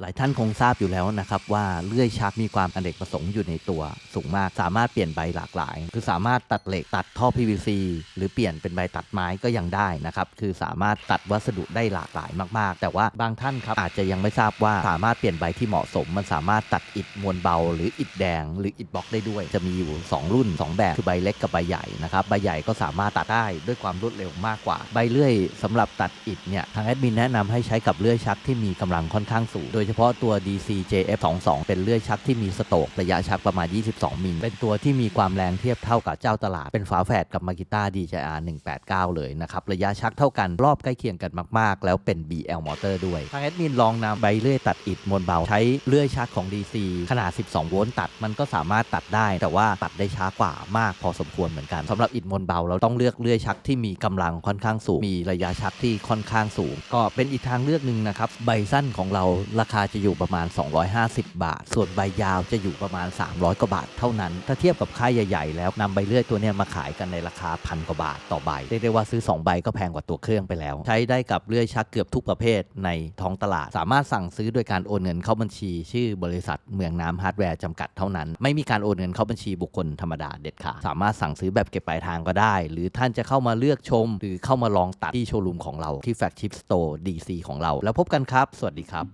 หลายท่านคงทราบอยู่แล้วนะครับว่าเลื่อยชักมีความอเนกประสงค์อยู่ในตัวสูงมาก สามารถเปลี่ยนใบหลากหลาย คือสามารถตัดเหล็กตัดท่อ PVC หรือเปลี่ยนเป็นใบตัดไม้ก็ยังได้นะครับคือสามารถตัดวัสดุได้หลากหลายมากๆ แต่ว่าบางท่านครับอาจจะยังไม่ทราบว่าสามารถเปลี่ยนใบที่เหมาะสม มันสามารถตัดอิฐมวลเบา หรืออิฐแดง หรืออิฐบล็อกได้ด้วย จะมีอยู่ 2 รุ่น 2 แบบคือใบเล็กกับใบใหญ่นะครับใบใหญ่ก็สามารถตัดได้ด้วยความรวดเร็วมากกว่าใบเลื่อยสำหรับตัดอิฐเนี่ยทางแอดมินแนะนำให้ใช้กับเลื่อยชักที่มีกำลังค่อนข้างสูงโดยเฉพาะตัว DCJF22 เป็นเลื่อยชักที่มีสโตกระยะชักประมาณ 22 มิล เป็นตัวที่มีความแรงเทียบเท่ากับเจ้าตลาด เป็นฝาแฝดกับมากิต้า DJR 189 เลยนะครับ ระยะชักเท่ากัน รอบใกล้เคียงกันมาก ๆ แล้วเป็น BL มอเตอร์ด้วย ทางแอดมินลองนำใบเลื่อยตัดอิฐมวลเบา ใช้เลื่อยชักของ DC ขนาด 12 โวลต์ตัด มันก็สามารถตัดได้ แต่ว่าตัดได้ช้ากว่ามากพอสมควรเหมือนกันสำหรับอิฐมวลเบาเราต้องเลือกเลื่อยชักที่มีกำลังค่อนข้างสูง มีระยะชักที่ค่อนข้างสูง ก็เป็นอีกทางเลือกหนึ่งนะครับ ใบสั้นของเราราคาจะอยู่ประมาณ 250 บาท ส่วนใบยาวจะอยู่ประมาณ 300 กว่าบาทเท่านั้น ถ้าเทียบกับค่ายใหญ่ๆ แล้วนำใบเลื่อยตัวนี้มาขายกันในราคาพันกว่าบาทต่อใบเรียกได้ว่าซื้อ 2 ใบก็แพงกว่าตัวเครื่องไปแล้ว ใช้ได้กับเลื่อยชักเกือบทุกประเภทในท้องตลาด สามารถสั่งซื้อโดยการโอนเงินเข้าบัญชี ชื่อบริษัทเมืองน้ำฮาร์ดแวร์จำกัดเท่านั้น ไม่มีการโอนเงินเข้าบัญชีบุคคลธรรมดาเด็ดขาดสามารถสั่งซื้อแบบเก็บปลายทางก็ได้ หรือท่านจะเข้ามาเลือกชม หรือเข้ามาลองตัดที่โชว์รูมของเราที่แฟลกชิพสโตร์ DC ของเรา แล้วพบกันครับ สวัสดีครับ